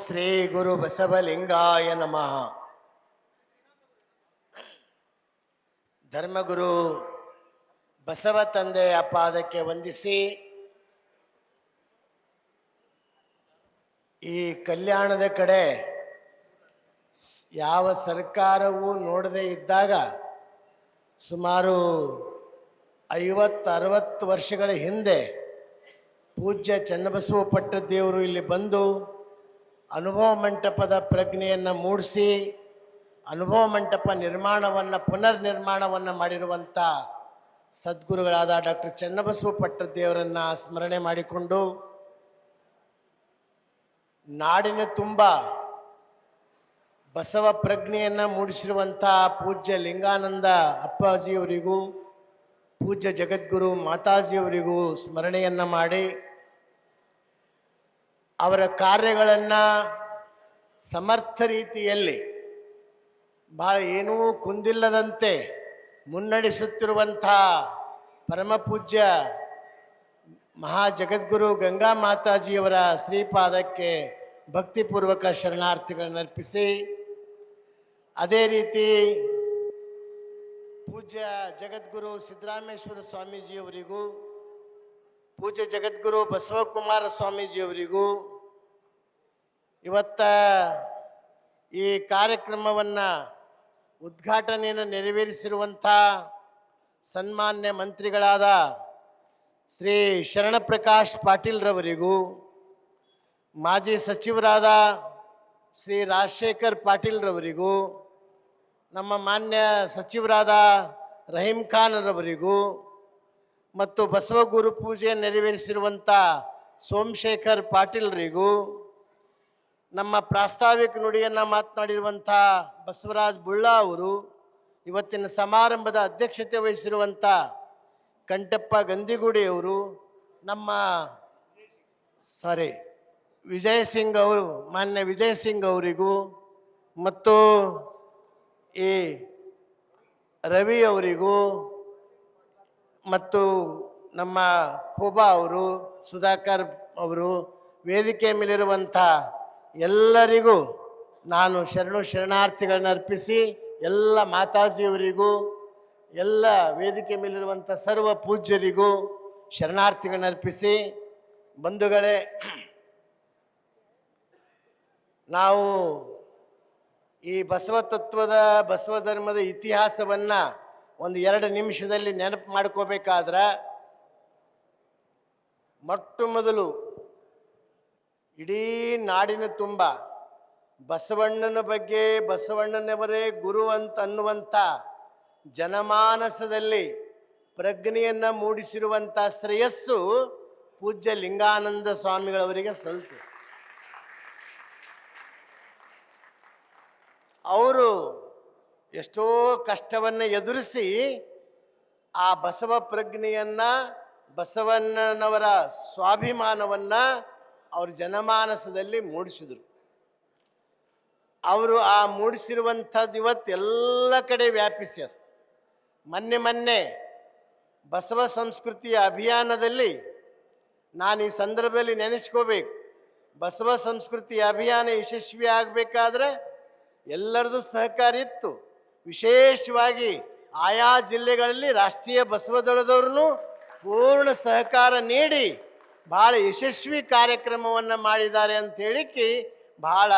ಶ್ರೀ ಗುರು ಬಸವಲಿಂಗಾಯ ನಮಃ. ಧರ್ಮಗುರು ಬಸವ ತಂದೆಯ ಪಾದಕ್ಕೆ ವಂದಿಸಿ ಈ ಕಲ್ಯಾಣದ ಕಡೆ ಯಾವ ಸರ್ಕಾರವೂ ನೋಡದೇ ಇದ್ದಾಗ ಸುಮಾರು ಐವತ್ತು ಅರವತ್ತು ವರ್ಷಗಳ ಹಿಂದೆ ಪೂಜ್ಯ ಚನ್ನಬಸವ ಪಟ್ಟದೇವರು ಇಲ್ಲಿ ಬಂದು ಅನುಭವ ಮಂಟಪದ ಪ್ರಜ್ಞೆಯನ್ನು ಮೂಡಿಸಿ, ಅನುಭವ ಮಂಟಪ ನಿರ್ಮಾಣವನ್ನು ಪುನರ್ ನಿರ್ಮಾಣವನ್ನು ಮಾಡಿರುವಂಥ ಸದ್ಗುರುಗಳಾದ ಡಾಕ್ಟರ್ ಚನ್ನಬಸವ ಪಟ್ಟದೇವರನ್ನು ಸ್ಮರಣೆ ಮಾಡಿಕೊಂಡು, ನಾಡಿನ ತುಂಬ ಬಸವ ಪ್ರಜ್ಞೆಯನ್ನು ಮೂಡಿಸಿರುವಂಥ ಪೂಜ್ಯ ಲಿಂಗಾನಂದ ಅಪ್ಪಾಜಿಯವರಿಗೂ, ಪೂಜ್ಯ ಜಗದ್ಗುರು ಮಾತಾಜಿಯವರಿಗೂ ಸ್ಮರಣೆಯನ್ನು ಮಾಡಿ ಅವರ ಕಾರ್ಯಗಳನ್ನು ಸಮರ್ಥ ರೀತಿಯಲ್ಲಿ ಭಾಳ ಏನೂ ಕುಂದಿಲ್ಲದಂತೆ ಮುನ್ನಡೆಸುತ್ತಿರುವಂಥ ಪರಮಪೂಜ್ಯ ಮಹಾ ಜಗದ್ಗುರು ಗಂಗಾ ಮಾತಾಜಿಯವರ ಶ್ರೀಪಾದಕ್ಕೆ ಭಕ್ತಿಪೂರ್ವಕ ಶರಣಾರ್ಥಿಗಳನ್ನು ಅರ್ಪಿಸಿ, ಅದೇ ರೀತಿ ಪೂಜ್ಯ ಜಗದ್ಗುರು ಸಿದ್ದರಾಮೇಶ್ವರ ಸ್ವಾಮೀಜಿಯವರಿಗೂ ಪೂಜ್ಯ ಜಗದ್ಗುರು ಬಸವಕುಮಾರ ಸ್ವಾಮೀಜಿಯವರಿಗೂ ಇವತ್ತ ಈ ಕಾರ್ಯಕ್ರಮವನ್ನು ಉದ್ಘಾಟನೆಯನ್ನು ನೆರವೇರಿಸಿರುವಂಥ ಸನ್ಮಾನ್ಯ ಮಂತ್ರಿಗಳಾದ ಶ್ರೀ ಶರಣಪ್ರಕಾಶ್ ಪಾಟೀಲ್ರವರಿಗೂ ಮಾಜಿ ಸಚಿವರಾದ ಶ್ರೀ ರಾಜಶೇಖರ್ ಪಾಟೀಲ್ರವರಿಗೂ ನಮ್ಮ ಮಾನ್ಯ ಸಚಿವರಾದ ರಹೀಂ ಖಾನ್ರವರಿಗೂ ಮತ್ತು ಬಸವ ಗುರು ಪೂಜೆ ನೆರವೇರಿಸಿರುವಂಥ ಸೋಮಶೇಖರ್ ಪಾಟೀಲ್ರಿಗೂ, ನಮ್ಮ ಪ್ರಾಸ್ತಾವಿಕ ನುಡಿಯನ್ನು ಮಾತನಾಡಿರುವಂಥ ಬಸವರಾಜ್ ಬುಳ್ಳಾ ಅವರು, ಇವತ್ತಿನ ಸಮಾರಂಭದ ಅಧ್ಯಕ್ಷತೆ ವಹಿಸಿರುವಂಥ ಕಂಟಪ್ಪ ಗಂದಿಗುಡಿಯವರು ನಮ್ಮ ಸಾರಿ ವಿಜಯ್ ಸಿಂಗ್ ಅವರು, ಮಾನ್ಯ ವಿಜಯ್ ಸಿಂಗ್ ಅವರಿಗೂ ಮತ್ತು ಈ ರವಿ ಅವರಿಗೂ ಮತ್ತು ನಮ್ಮ ಕೋಬಾ ಅವರು, ಸುಧಾಕರ್ ಅವರು, ವೇದಿಕೆ ಮೇಲಿರುವಂಥ ಎಲ್ಲರಿಗೂ ನಾನು ಶರಣು ಶರಣಾರ್ಥಿಗಳನ್ನ ಅರ್ಪಿಸಿ, ಎಲ್ಲ ಮಾತಾಜಿಯವರಿಗೂ, ಎಲ್ಲ ವೇದಿಕೆ ಮೇಲಿರುವಂಥ ಸರ್ವ ಪೂಜ್ಯರಿಗೂ ಶರಣಾರ್ಥಿಗಳನ್ನ ಅರ್ಪಿಸಿ, ಬಂಧುಗಳೇ, ನಾವು ಈ ಬಸವ ತತ್ವದ, ಬಸವ ಧರ್ಮದ ಇತಿಹಾಸವನ್ನು ಒಂದು ಎರಡು ನಿಮಿಷದಲ್ಲಿ ನೆನಪು ಮಾಡ್ಕೋಬೇಕಾದ್ರೆ ಮೊಟ್ಟ ಮೊದಲು ಇಡೀ ನಾಡಿನ ತುಂಬ ಬಸವಣ್ಣನ ಬಗ್ಗೆ ಬಸವಣ್ಣನವರೇ ಗುರು ಅಂತ ಅನ್ನುವಂಥ ಜನಮಾನಸದಲ್ಲಿ ಪ್ರಜ್ಞೆಯನ್ನು ಮೂಡಿಸಿರುವಂಥ ಶ್ರೇಯಸ್ಸು ಪೂಜ್ಯ ಲಿಂಗಾನಂದ ಸ್ವಾಮಿಗಳವರಿಗೆ ಸಲ್ತು ಅವರು ಎಷ್ಟೋ ಕಷ್ಟವನ್ನು ಎದುರಿಸಿ ಆ ಬಸವ ಪ್ರಜ್ಞೆಯನ್ನು, ಬಸವಣ್ಣನವರ ಸ್ವಾಭಿಮಾನವನ್ನು ಅವ್ರ ಜನಮಾನಸದಲ್ಲಿ ಮೂಡಿಸಿದರು. ಅವರು ಆ ಮೂಡಿಸಿರುವಂಥದ್ದು ಇವತ್ತು ಎಲ್ಲ ಕಡೆ ಅದು. ಮೊನ್ನೆ ಮೊನ್ನೆ ಬಸವ ಸಂಸ್ಕೃತಿಯ ಅಭಿಯಾನದಲ್ಲಿ ನಾನು ಈ ಸಂದರ್ಭದಲ್ಲಿ ನೆನೆಸ್ಕೋಬೇಕು. ಬಸವ ಸಂಸ್ಕೃತಿ ಅಭಿಯಾನ ಯಶಸ್ವಿ ಆಗಬೇಕಾದ್ರೆ ಎಲ್ಲರದು ಸಹಕಾರ ಇತ್ತು. ವಿಶೇಷವಾಗಿ ಆಯಾ ಜಿಲ್ಲೆಗಳಲ್ಲಿ ರಾಷ್ಟ್ರೀಯ ಬಸವದಳದವ್ರೂ ಪೂರ್ಣ ಸಹಕಾರ ನೀಡಿ ಭಾಳ ಯಶಸ್ವಿ ಕಾರ್ಯಕ್ರಮವನ್ನು ಮಾಡಿದ್ದಾರೆ ಅಂತ ಹೇಳಿಕ್ಕೆ ಭಾಳ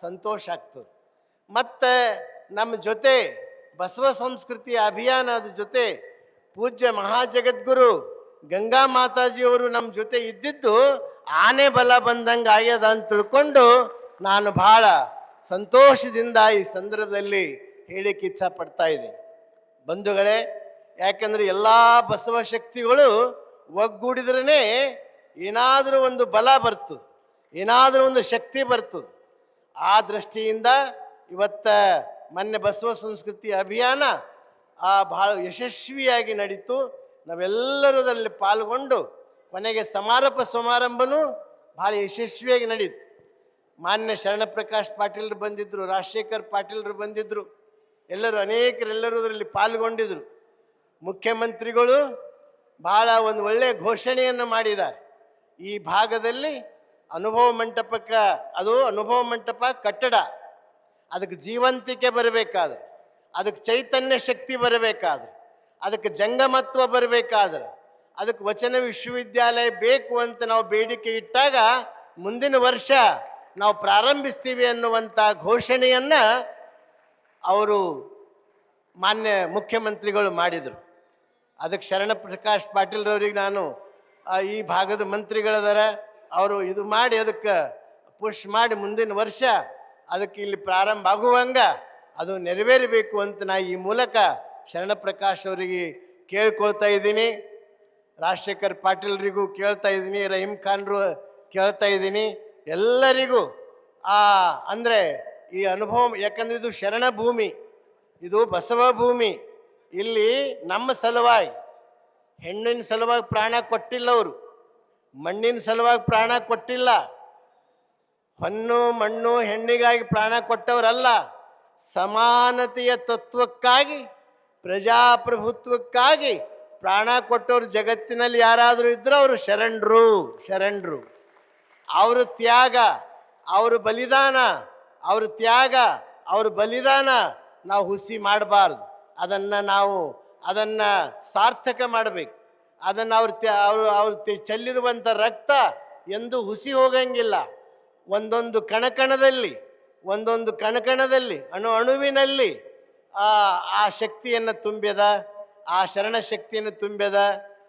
ಸಂತೋಷ ಆಗ್ತದೆ. ಮತ್ತು ನಮ್ಮ ಜೊತೆ ಬಸವ ಸಂಸ್ಕೃತಿ ಅಭಿಯಾನದ ಜೊತೆ ಪೂಜ್ಯ ಮಹಾಜಗದ್ಗುರು ಗಂಗಾ ಮಾತಾಜಿಯವರು ನಮ್ಮ ಜೊತೆ ಇದ್ದಿದ್ದು ಆನೆ ಬಲ ಬಂದಂಗೆ ಆಗ್ಯದ ಅಂತ ತಿಳ್ಕೊಂಡು ನಾನು ಭಾಳ ಸಂತೋಷದಿಂದ ಈ ಸಂದರ್ಭದಲ್ಲಿ ಹೇಳಿಕ್ಕೆ ಇಚ್ಛಪಡ್ತಾ ಇದ್ದೀನಿ. ಬಂಧುಗಳೇ, ಯಾಕೆಂದರೆ ಎಲ್ಲ ಬಸವ ಶಕ್ತಿಗಳು ಒಗ್ಗೂಡಿದ್ರೇ ಏನಾದರೂ ಒಂದು ಬಲ ಬರ್ತದೆ, ಏನಾದರೂ ಒಂದು ಶಕ್ತಿ ಬರ್ತದೆ. ಆ ದೃಷ್ಟಿಯಿಂದ ಇವತ್ತ ಮೊನ್ನೆ ಬಸವ ಸಂಸ್ಕೃತಿ ಅಭಿಯಾನ ಆ ಭಾಳ ಯಶಸ್ವಿಯಾಗಿ ನಡೀತು. ನಾವೆಲ್ಲರೂ ಅದರಲ್ಲಿ ಪಾಲ್ಗೊಂಡು ಕೊನೆಗೆ ಸಮಾರೋಪ ಸಮಾರಂಭನೂ ಭಾಳ ಯಶಸ್ವಿಯಾಗಿ ನಡೀತು. ಮಾನ್ಯ ಶರಣಪ್ರಕಾಶ್ ಪಾಟೀಲ್ರು ಬಂದಿದ್ದರು ರಾಜಶೇಖರ್ ಪಾಟೀಲ್ರು ಬಂದಿದ್ದರು ಎಲ್ಲರೂ ಅನೇಕರೆಲ್ಲರೂ ಅದರಲ್ಲಿ ಪಾಲ್ಗೊಂಡಿದ್ದರು ಮುಖ್ಯಮಂತ್ರಿಗಳು ಭಾಳ ಒಂದು ಒಳ್ಳೆಯ ಘೋಷಣೆಯನ್ನು ಮಾಡಿದ್ದಾರೆ. ಈ ಭಾಗದಲ್ಲಿ ಅನುಭವ ಮಂಟಪಕ್ಕೆ, ಅದು ಅನುಭವ ಮಂಟಪ ಕಟ್ಟಡ, ಅದಕ್ಕೆ ಜೀವಂತಿಕೆ ಬರಬೇಕಾದ್ರೆ, ಅದಕ್ಕೆ ಚೈತನ್ಯ ಶಕ್ತಿ ಬರಬೇಕಾದ್ರೆ, ಅದಕ್ಕೆ ಜಂಗಮತ್ವ ಬರಬೇಕಾದ್ರೆ, ಅದಕ್ಕೆ ವಚನ ವಿಶ್ವವಿದ್ಯಾಲಯ ಬೇಕು ಅಂತ ನಾವು ಬೇಡಿಕೆ ಇಟ್ಟಾಗ ಮುಂದಿನ ವರ್ಷ ನಾವು ಪ್ರಾರಂಭಿಸ್ತೀವಿ ಅನ್ನುವಂಥ ಘೋಷಣೆಯನ್ನು ಅವರು ಮಾನ್ಯ ಮುಖ್ಯಮಂತ್ರಿಗಳು ಮಾಡಿದರು. ಅದಕ್ಕೆ ಶರಣ ಪ್ರಕಾಶ್ ಪಾಟೀಲ್ರವ್ರಿಗೆ ನಾನು ಈ ಭಾಗದ ಮಂತ್ರಿಗಳದಾರ, ಅವರು ಇದು ಮಾಡಿ ಅದಕ್ಕೆ ಪುಷ್ ಮಾಡಿ ಮುಂದಿನ ವರ್ಷ ಅದಕ್ಕೆ ಇಲ್ಲಿ ಪ್ರಾರಂಭ ಆಗುವಂಗ ಅದು ನೆರವೇರಬೇಕು ಅಂತ ನಾ ಈ ಮೂಲಕ ಶರಣ ಪ್ರಕಾಶ್ ಅವರಿಗೆ ಕೇಳ್ಕೊಳ್ತಾ ಇದ್ದೀನಿ. ರಾಜಶೇಖರ್ ಪಾಟೀಲ್ರಿಗೂ ಕೇಳ್ತಾ ಇದ್ದೀನಿ ರಹೀಮ್ ಖಾನ್ರು ಕೇಳ್ತಾ ಇದ್ದೀನಿ. ಎಲ್ಲರಿಗೂ ಆ, ಅಂದರೆ ಈ ಅನುಭವ, ಯಾಕಂದರೆ ಇದು ಶರಣ ಭೂಮಿ, ಇದು ಬಸವ ಭೂಮಿ. ಇಲ್ಲಿ ನಮ್ಮ ಸಲುವಾಗಿ, ಹೆಣ್ಣಿನ ಸಲುವಾಗಿ ಪ್ರಾಣ ಕೊಟ್ಟಿಲ್ಲ ಅವರು, ಮಣ್ಣಿನ ಸಲುವಾಗಿ ಪ್ರಾಣ ಕೊಟ್ಟಿಲ್ಲ. ಹೊನ್ನು, ಮಣ್ಣು, ಹೆಣ್ಣಿಗಾಗಿ ಪ್ರಾಣ ಕೊಟ್ಟವರಲ್ಲ, ಸಮಾನತೆಯ ತತ್ವಕ್ಕಾಗಿ, ಪ್ರಜಾಪ್ರಭುತ್ವಕ್ಕಾಗಿ ಪ್ರಾಣ ಕೊಟ್ಟವರು ಜಗತ್ತಿನಲ್ಲಿ ಯಾರಾದರೂ ಇದ್ದರೆ ಅವರು ಶರಣರು ಶರಣರು. ಅವರು ತ್ಯಾಗ, ಅವ್ರ ಬಲಿದಾನ ಅವ್ರ ತ್ಯಾಗ, ಅವ್ರ ಬಲಿದಾನ ನಾವು ಹುಸಿ ಮಾಡಬಾರ್ದು. ಅದನ್ನು ನಾವು, ಅದನ್ನು ಸಾರ್ಥಕ ಮಾಡಬೇಕು. ಅದನ್ನು ಅವ್ರ ತ್ಯ, ಅವರು, ಅವ್ರ ಚೆಲ್ಲಿರುವಂಥ ರಕ್ತ ಎಂದು ಹುಸಿ ಹೋಗಂಗಿಲ್ಲ. ಒಂದೊಂದು ಕಣಕಣದಲ್ಲಿ ಒಂದೊಂದು ಕಣಕಣದಲ್ಲಿ, ಅಣು ಅಣುವಿನಲ್ಲಿ ಆ ಶಕ್ತಿಯನ್ನು ತುಂಬ್ಯದ, ಆ ಶರಣ ಶಕ್ತಿಯನ್ನು ತುಂಬ್ಯದ,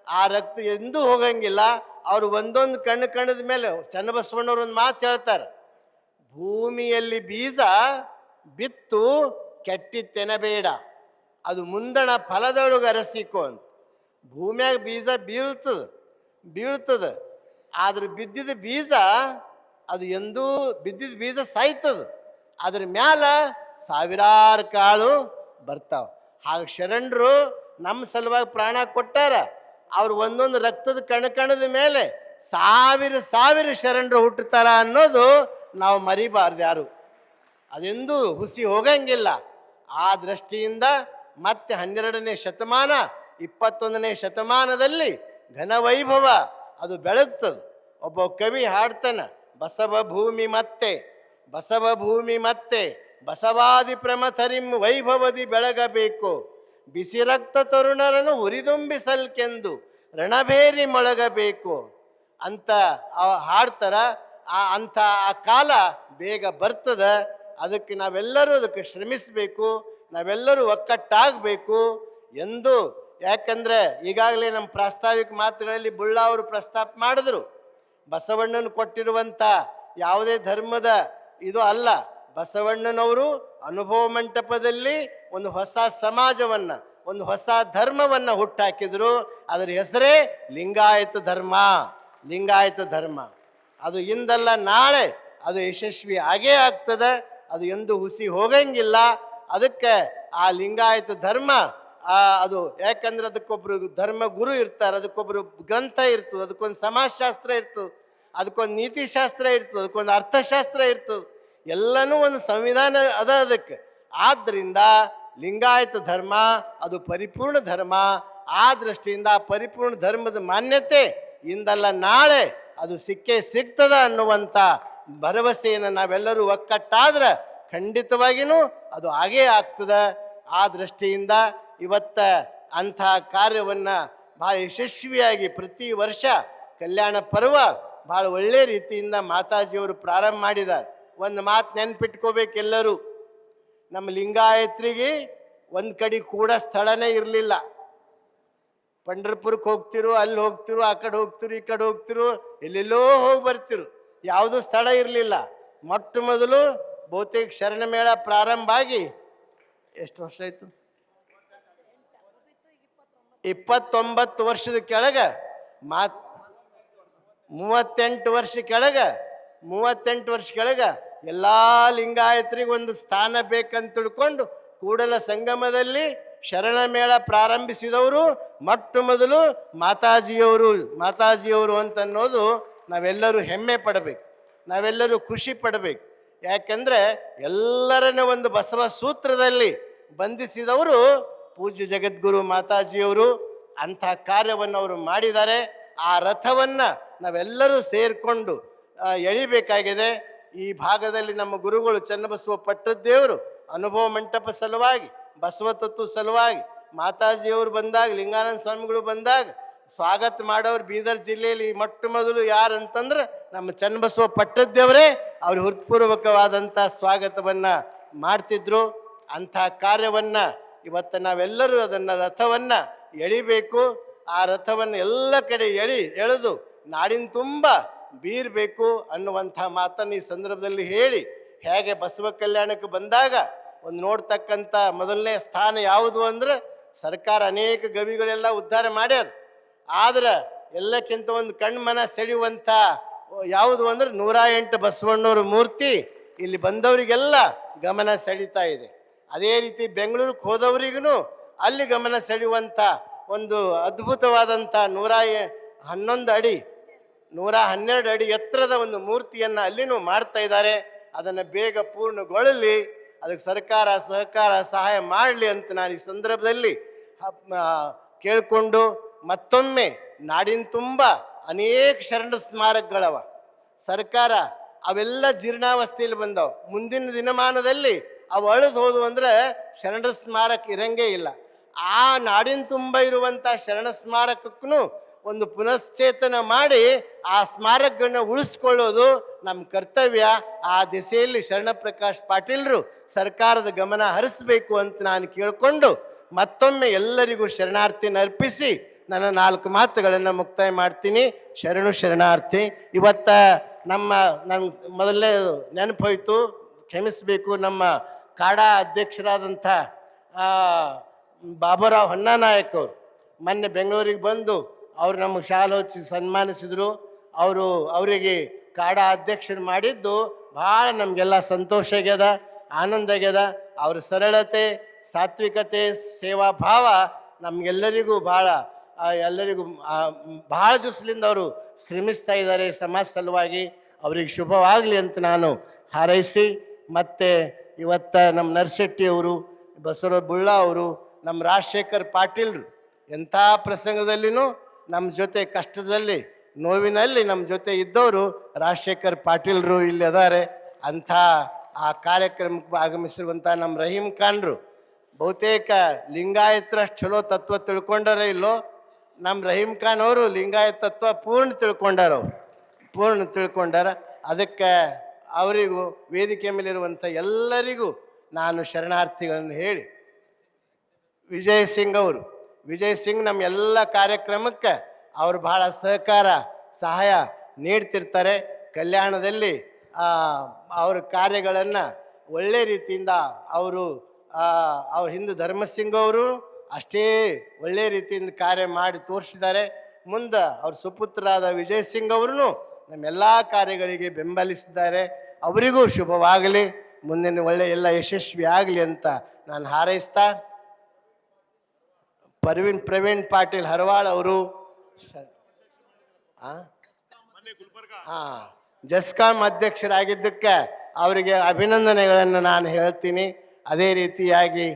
ಆ ರಕ್ತ ಎಂದೂ ಹೋಗಂಗಿಲ್ಲ. ಅವರು ಒಂದೊಂದು ಕಣ್ಣು ಕಣದ ಮೇಲೆ, ಚನ್ನಬಸವಣ್ಣವ್ರು ಒಂದು ಮಾತು ಹೇಳ್ತಾರೆ. ಭೂಮಿಯಲ್ಲಿ ಬೀಜ ಬಿತ್ತು ಕೆಟ್ಟಿತ್ತೆನಬೇಡ ಅದು ಮುಂದಣ ಫಲದೊಳಗೆ ಅರಸಿಕೋ ಅಂತ. ಭೂಮ್ಯಾಗ ಬೀಜ ಬೀಳ್ತದೆ ಬೀಳ್ತದೆ. ಆದ್ರೆ ಬಿದ್ದಿದ ಬೀಜ, ಅದು ಎಂದೂ ಬಿದ್ದಿದ ಬೀಜ ಸಾಯ್ತದ. ಅದ್ರ ಮ್ಯಾಲ ಸಾವಿರಾರು ಕಾಳು ಬರ್ತಾವ. ಹಾಗೆ ಶರಣರು ನಮ್ಮ ಸಲುವಾಗಿ ಪ್ರಾಣ ಕೊಟ್ಟಾರ. ಅವ್ರು ಒಂದೊಂದು ರಕ್ತದ ಕಣಕಣದ ಮೇಲೆ ಸಾವಿರ ಸಾವಿರ ಶರಣರು ಹುಟ್ಟುತ್ತಾರ ಅನ್ನೋದು ನಾವು ಮರಿಬಾರ್ದು ಯಾರು. ಅದೆಂದೂ ಹುಸಿ ಹೋಗಂಗಿಲ್ಲ. ಆ ದೃಷ್ಟಿಯಿಂದ ಮತ್ತೆ ಹನ್ನೆರಡನೇ ಶತಮಾನ, ಇಪ್ಪತ್ತೊಂದನೇ ಶತಮಾನದಲ್ಲಿ ಘನವೈಭವ, ಅದು ಬೆಳಗ್ತದೆ. ಒಬ್ಬ ಕವಿ ಹಾಡ್ತಾನ, ಬಸವ ಭೂಮಿ ಮತ್ತೆ, ಬಸವ ಭೂಮಿ ಮತ್ತೆ, ಬಸವಾದಿ ಪ್ರಮಥರಿಂ ವೈಭವದಿ ಬೆಳಗಬೇಕು. ಬಿಸಿ ರಕ್ತ ತರುಣರನ್ನು ಹುರಿದುಂಬಿಸಲ್ಕೆಂದು ರಣಭೇರಿ ಮೊಳಗಬೇಕು. ಅಂತ ಹಾಡ್ತಾರ ಆ ಅಂಥ ಆ ಕಾಲ ಬೇಗ ಬರ್ತದ. ಅದಕ್ಕೆ ನಾವೆಲ್ಲರೂ ಅದಕ್ಕೆ ಶ್ರಮಿಸಬೇಕು. ನಾವೆಲ್ಲರೂ ಒಕ್ಕಟ್ಟಾಗಬೇಕು ಎಂದು ಯಾಕಂದರೆ ಈಗಾಗಲೇ ನಮ್ಮ ಪ್ರಾಸ್ತಾವಿಕ ಮಾತುಗಳಲ್ಲಿ ಬುಳ್ಳ ಅವರು ಪ್ರಸ್ತಾಪ ಮಾಡಿದ್ರು. ಬಸವಣ್ಣನ ಕೊಟ್ಟಿರುವಂಥ ಯಾವುದೇ ಧರ್ಮದ ಇದು ಅಲ್ಲ. ಬಸವಣ್ಣನವರು ಅನುಭವ ಮಂಟಪದಲ್ಲಿ ಒಂದು ಹೊಸ ಸಮಾಜವನ್ನು, ಒಂದು ಹೊಸ ಧರ್ಮವನ್ನು ಹುಟ್ಟಾಕಿದ್ರು. ಅದರ ಹೆಸರೇ ಲಿಂಗಾಯತ ಧರ್ಮ. ಲಿಂಗಾಯತ ಧರ್ಮ. ಅದು ಇಂದಲ್ಲ ನಾಳೆ ಅದು ಯಶಸ್ವಿ ಆಗೇ ಆಗ್ತದೆ. ಅದು ಎಂದು ಹುಸಿ ಹೋಗಂಗಿಲ್ಲ. ಅದಕ್ಕೆ ಆ ಲಿಂಗಾಯತ ಧರ್ಮ ಅದು ಯಾಕಂದ್ರೆ ಅದಕ್ಕೊಬ್ರು ಧರ್ಮ ಗುರು ಇರ್ತಾರೆ, ಅದಕ್ಕೊಬ್ರು ಗ್ರಂಥ ಇರ್ತದೆ, ಅದಕ್ಕೊಂದು ಸಮಾಜಶಾಸ್ತ್ರ ಇರ್ತದೆ, ಅದಕ್ಕೊಂದು ನೀತಿಶಾಸ್ತ್ರ ಇರ್ತದೆ, ಅದಕ್ಕೊಂದು ಅರ್ಥಶಾಸ್ತ್ರ ಇರ್ತದೆ. ಎಲ್ಲನೂ ಒಂದು ಸಂವಿಧಾನ ಅದ ಅದಕ್ಕೆ. ಆದ್ದರಿಂದ ಲಿಂಗಾಯತ ಧರ್ಮ ಅದು ಪರಿಪೂರ್ಣ ಧರ್ಮ. ಆ ದೃಷ್ಟಿಯಿಂದ ಪರಿಪೂರ್ಣ ಧರ್ಮದ ಮಾನ್ಯತೆ ಇಂದಲ್ಲ ನಾಳೆ ಅದು ಸಿಕ್ಕೇ ಸಿಗ್ತದ ಅನ್ನುವಂಥ ಭರವಸೆಯನ್ನು ನಾವೆಲ್ಲರೂ ಒಕ್ಕಟ್ಟಾದ್ರೆ ಖಂಡಿತವಾಗಿಯೂ ಅದು ಆಗೇ ಆಗ್ತದೆ. ಆ ದೃಷ್ಟಿಯಿಂದ ಇವತ್ತ ಅಂಥ ಕಾರ್ಯವನ್ನು ಭಾಳ ಯಶಸ್ವಿಯಾಗಿ ಪ್ರತಿ ವರ್ಷ ಕಲ್ಯಾಣ ಪರ್ವ ಭಾಳ ಒಳ್ಳೆ ರೀತಿಯಿಂದ ಮಾತಾಜಿಯವರು ಪ್ರಾರಂಭ ಮಾಡಿದ್ದಾರೆ. ಒಂದು ಮಾತು ನೆನ್ಪಿಟ್ಕೋಬೇಕೆಲ್ಲರೂ ನಮ್ಮ ಲಿಂಗಾಯತ್ರಿಗೆ ಒಂದು ಕಡೆ ಕೂಡ ಸ್ಥಳನೇ ಇರಲಿಲ್ಲ. ಪಂಡ್ರಪುರಕ್ಕೆ ಹೋಗ್ತಿರು, ಅಲ್ಲಿ ಹೋಗ್ತಿರು, ಆ ಕಡೆ ಹೋಗ್ತಿರು, ಈ ಕಡೆ ಹೋಗ್ತಿರು, ಎಲ್ಲೆಲ್ಲೋ ಹೋಗಿ ಬರ್ತಿರು. ಯಾವುದೂ ಸ್ಥಳ ಇರಲಿಲ್ಲ. ಮೊಟ್ಟ ಮೊದಲು ಬಹುತೇಕ ಶರಣ ಮೇಳ ಪ್ರಾರಂಭ ಆಗಿ ಎಷ್ಟು ವರ್ಷ ಆಯಿತು? ಇಪ್ಪತ್ತೊಂಬತ್ತು ವರ್ಷದ ಕೆಳಗೆ, ಮಾತ್ ಮೂವತ್ತೆಂಟು ವರ್ಷ ಕೆಳಗೆ, ಮೂವತ್ತೆಂಟು ವರ್ಷ ಕೆಳಗೆ ಎಲ್ಲ ಲಿಂಗಾಯತರಿಗೆ ಒಂದು ಸ್ಥಾನ ಬೇಕಂತ ತಿಳ್ಕೊಂಡು ಕೂಡಲ ಸಂಗಮದಲ್ಲಿ ಶರಣ ಮೇಳ ಪ್ರಾರಂಭಿಸಿದವರು ಮೊಟ್ಟ ಮೊದಲು ಮಾತಾಜಿಯವರು ಮಾತಾಜಿಯವರು ಅಂತ ಅನ್ನೋದು ನಾವೆಲ್ಲರೂ ಹೆಮ್ಮೆ ಪಡಬೇಕು, ನಾವೆಲ್ಲರೂ ಖುಷಿ ಪಡಬೇಕು. ಯಾಕೆಂದರೆ ಎಲ್ಲರನ್ನ ಒಂದು ಬಸವ ಸೂತ್ರದಲ್ಲಿ ಬಂಧಿಸಿದವರು ಪೂಜ್ಯ ಜಗದ್ಗುರು ಮಾತಾಜಿಯವರು. ಅಂಥ ಕಾರ್ಯವನ್ನು ಅವರು ಮಾಡಿದ್ದಾರೆ. ಆ ರಥವನ್ನು ನಾವೆಲ್ಲರೂ ಸೇರಿಕೊಂಡು ಎಳಿಬೇಕಾಗಿದೆ. ಈ ಭಾಗದಲ್ಲಿ ನಮ್ಮ ಗುರುಗಳು ಚನ್ನಬಸವ ಪಟ್ಟದ್ದೇವರು ಅನುಭವ ಮಂಟಪ ಸಲುವಾಗಿ ಬಸವ ತತ್ವ ಸಲುವಾಗಿ ಮಾತಾಜಿಯವರು ಬಂದಾಗ, ಲಿಂಗಾನಂದ ಸ್ವಾಮಿಗಳು ಬಂದಾಗ ಸ್ವಾಗತ ಮಾಡೋರು ಬೀದರ್ ಜಿಲ್ಲೆಯಲ್ಲಿ ಮೊಟ್ಟ ಮೊದಲು ಯಾರು ಅಂತಂದ್ರೆ ನಮ್ಮ ಚನ್ನಬಸವ ಪಟ್ಟದ್ದೇವರೇ ಅವರು ಹೃತ್ಪೂರ್ವಕವಾದಂಥ ಸ್ವಾಗತವನ್ನು ಮಾಡ್ತಿದ್ರು. ಅಂಥ ಕಾರ್ಯವನ್ನು ಇವತ್ತು ನಾವೆಲ್ಲರೂ ಅದನ್ನು ರಥವನ್ನು ಎಳಿಬೇಕು. ಆ ರಥವನ್ನು ಎಲ್ಲ ಕಡೆ ಎಳಿ, ಎಳೆದು ನಾಡಿನ ತುಂಬ ಬೀರಬೇಕು ಅನ್ನುವಂಥ ಮಾತನ್ನು ಈ ಸಂದರ್ಭದಲ್ಲಿ ಹೇಳಿ, ಹೇಗೆ ಬಸವ ಕಲ್ಯಾಣಕ್ಕೆ ಬಂದಾಗ ಒಂದು ನೋಡ್ತಕ್ಕಂಥ ಮೊದಲನೇ ಸ್ಥಾನ ಯಾವುದು ಅಂದ್ರೆ ಸರ್ಕಾರ ಅನೇಕ ಗವಿಗಳೆಲ್ಲ ಉದ್ಧಾರ ಮಾಡ್ಯದ ಆದ್ರೆ ಎಲ್ಲಕ್ಕಿಂತ ಒಂದು ಕಣ್ಮನ ಸೆಳೆಯುವಂಥ ಯಾವುದು ಅಂದ್ರೆ ನೂರ ಎಂಟು ಬಸವಣ್ಣವ್ರ ಮೂರ್ತಿ ಇಲ್ಲಿ ಬಂದವರಿಗೆಲ್ಲ ಗಮನ ಸೆಳೀತಾ ಇದೆ. ಅದೇ ರೀತಿ ಬೆಂಗಳೂರಿಗೆ ಹೋದವರಿಗೂ ಅಲ್ಲಿ ಗಮನ ಸೆಳೆಯುವಂಥ ಒಂದು ಅದ್ಭುತವಾದಂಥ ನೂರ ಹನ್ನೊಂದು ಅಡಿ, ನೂರ ಹನ್ನೆರಡು ಅಡಿ ಎತ್ತರದ ಒಂದು ಮೂರ್ತಿಯನ್ನು ಅಲ್ಲಿನೂ ಮಾಡ್ತಾ ಇದ್ದಾರೆ. ಅದನ್ನು ಬೇಗ ಪೂರ್ಣಗೊಳ್ಳಲಿ. ಅದಕ್ಕೆ ಸರ್ಕಾರ ಸಹಕಾರ ಸಹಾಯ ಮಾಡಲಿ ಅಂತ ನಾನು ಈ ಸಂದರ್ಭದಲ್ಲಿ ಕೇಳಿಕೊಂಡು ಮತ್ತೊಮ್ಮೆ ನಾಡಿನ ತುಂಬ ಅನೇಕ ಶರಣ ಸ್ಮಾರಕಗಳವ. ಸರ್ಕಾರ ಅವೆಲ್ಲ ಜೀರ್ಣಾವಸ್ಥೆಯಲ್ಲಿ ಬಂದವು. ಮುಂದಿನ ದಿನಮಾನದಲ್ಲಿ ಅವು ಅಳಿದು ಹೋದವು ಅಂದ್ರೆ ಶರಣ ಸ್ಮಾರಕ ಇರಂಗೇ ಇಲ್ಲ. ಆ ನಾಡಿನ ತುಂಬ ಇರುವಂಥ ಶರಣ ಸ್ಮಾರಕಕ್ಕೂ ಒಂದು ಪುನಶ್ಚೇತನ ಮಾಡಿ ಆ ಸ್ಮಾರಕಗಳನ್ನ ಉಳಿಸ್ಕೊಳ್ಳೋದು ನಮ್ಮ ಕರ್ತವ್ಯ. ಆ ದಿಸೆಯಲ್ಲಿ ಶರಣಪ್ರಕಾಶ್ ಪಾಟೀಲ್ರು ಸರ್ಕಾರದ ಗಮನ ಹರಿಸಬೇಕು ಅಂತ ನಾನು ಕೇಳಿಕೊಂಡು ಮತ್ತೊಮ್ಮೆ ಎಲ್ಲರಿಗೂ ಶರಣಾರ್ಥಿನ ಅರ್ಪಿಸಿ ನನ್ನ ನಾಲ್ಕು ಮಾತುಗಳನ್ನು ಮುಕ್ತಾಯ ಮಾಡ್ತೀನಿ. ಶರಣು ಶರಣಾರ್ಥಿ, ಇವತ್ತ ನಮ್ಮ ನನ್ನ ಮೊದಲನೇ ನೆನಪು ಹೋಯ್ತು ಕ್ಷಮಿಸಬೇಕು ನಮ್ಮ ಕಾಡಾ ಅಧ್ಯಕ್ಷರಾದಂಥ ಬಾಬುರಾವ್ ಹೊನ್ನಾನಾಯಕ್ ಅವರು ಮೊನ್ನೆ ಬೆಂಗಳೂರಿಗೆ ಬಂದು ಅವ್ರು ನಮಗೆ ಶಾಲೆ ಹೊಚ್ಚಿ ಸನ್ಮಾನಿಸಿದರು. ಅವರು ಅವರಿಗೆ ಕಾಡ ಅಧ್ಯಕ್ಷರು ಮಾಡಿದ್ದು ಭಾಳ ನಮಗೆಲ್ಲ ಸಂತೋಷ ಆಗ್ಯದ, ಆನಂದ ಆಗ್ಯದ. ಅವ್ರ ಸರಳತೆ, ಸಾತ್ವಿಕತೆ, ಸೇವಾ ಭಾವ ನಮಗೆಲ್ಲರಿಗೂ ಭಾಳ ಎಲ್ಲರಿಗೂ ಭಾಳ ದಿವಸದಿಂದ ಅವರು ಶ್ರಮಿಸ್ತಾ ಇದ್ದಾರೆ ಸಮಾಜ ಸಲುವಾಗಿ. ಅವ್ರಿಗೆ ಶುಭವಾಗಲಿ ಅಂತ ನಾನು ಹಾರೈಸಿ, ಮತ್ತು ಇವತ್ತ ನಮ್ಮ ನರ್ಶೆಟ್ಟಿ ಅವರು, ಬಸವರಾಜ ಬುಳ್ಳ ಅವರು ನಮ್ಮ ರಾಜಶೇಖರ್ ಪಾಟೀಲ್ರು ಎಂಥ ಪ್ರಸಂಗದಲ್ಲಿನೂ ನಮ್ಮ ಜೊತೆ ಕಷ್ಟದಲ್ಲಿ, ನೋವಿನಲ್ಲಿ ನಮ್ಮ ಜೊತೆ ಇದ್ದವರು ರಾಜಶೇಖರ್ ಪಾಟೀಲ್ರು ಇಲ್ಲಿ ಅದಾರೆ. ಅಂಥ ಆ ಕಾರ್ಯಕ್ರಮಕ್ಕೆ ಆಗಮಿಸಿರುವಂಥ ನಮ್ಮ ರಹೀಮ್ ಖಾನ್ರು ಬಹುತೇಕ ಲಿಂಗಾಯತ್ರಷ್ಟು ಚಲೋ ತತ್ವ ತಿಳ್ಕೊಂಡಾರ ಇಲ್ಲೋ ನಮ್ಮ ರಹೀಮ್ ಖಾನ್ ಅವರು ಲಿಂಗಾಯತ ತತ್ವ ಪೂರ್ಣ ತಿಳ್ಕೊಂಡಾರ ಅವರು. ಪೂರ್ಣ ತಿಳ್ಕೊಂಡಾರ. ಅದಕ್ಕೆ ಅವರಿಗೂ ವೇದಿಕೆ ಮೇಲಿರುವಂಥ ಎಲ್ಲರಿಗೂ ನಾನು ಶರಣಾರ್ಥಿಗಳನ್ನು ಹೇಳಿ, ವಿಜಯ್ ಸಿಂಗ್ ಅವರು. ವಿಜಯ್ ಸಿಂಗ್ ನಮ್ಮ ಎಲ್ಲ ಕಾರ್ಯಕ್ರಮಕ್ಕೆ ಅವರು ಬಹಳ ಸಹಕಾರ, ಸಹಾಯ ನೀಡ್ತಿರ್ತಾರೆ. ಕಲ್ಯಾಣದಲ್ಲಿ ಅವ್ರ ಕಾರ್ಯಗಳನ್ನು ಒಳ್ಳೆ ರೀತಿಯಿಂದ ಅವರು ಅವ್ರ ಹಿಂದೆ ಧರ್ಮಸಿಂಗ್ ಅವರು ಅಷ್ಟೇ ಒಳ್ಳೆ ರೀತಿಯಿಂದ ಕಾರ್ಯ ಮಾಡಿ ತೋರಿಸಿದ್ದಾರೆ. ಮುಂದೆ ಅವ್ರ ಸುಪುತ್ರರಾದ ವಿಜಯ್ ಸಿಂಗ್ ಅವರು ನಮ್ಮೆಲ್ಲ ಕಾರ್ಯಗಳಿಗೆ ಬೆಂಬಲಿಸಿದ್ದಾರೆ. ಅವರಿಗೂ ಶುಭವಾಗಲಿ. ಮುಂದಿನ ಒಳ್ಳೆ, ಎಲ್ಲ ಯಶಸ್ವಿ ಆಗಲಿ ಅಂತ ನಾನು ಹಾರೈಸ್ತಾ ಪ್ರವೀಣ್ ಪ್ರವೀಣ್ ಪಾಟೀಲ್, ಹರವಾಳ್ ಅವರು. ಹಾ. ಜಸ್ಕಾಂ ಅಧ್ಯಕ್ಷರಾಗಿದ್ದಕ್ಕೆ ಅವರಿಗೆ ಅಭಿನಂದನೆಗಳನ್ನು ನಾನು ಹೇಳ್ತೀನಿ. ಅದೇ ರೀತಿಯಾಗಿ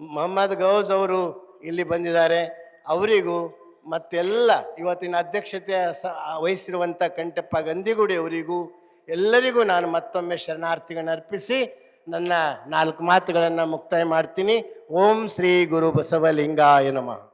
ಮೊಹಮ್ಮದ್ ಗೌಸ್ ಅವರು ಇಲ್ಲಿ ಬಂದಿದ್ದಾರೆ. ಅವರಿಗೂ ಮತ್ತೆಲ್ಲ ಇವತ್ತಿನ ಅಧ್ಯಕ್ಷತೆ ವಹಿಸಿರುವಂಥ ಕಂಟಪ್ಪ ಗಂದಿಗುಡಿ ಅವರಿಗೂ ಎಲ್ಲರಿಗೂ ನಾನು ಮತ್ತೊಮ್ಮೆ ಶರಣಾರ್ಥಿಗಳನ್ನ ಅರ್ಪಿಸಿ ನನ್ನ ನಾಲ್ಕು ಮಾತುಗಳನ್ನು ಮುಕ್ತಾಯ ಮಾಡ್ತೀನಿ. ಓಂ ಶ್ರೀ ಗುರು ಬಸವಲಿಂಗಾಯ ನಮಃ.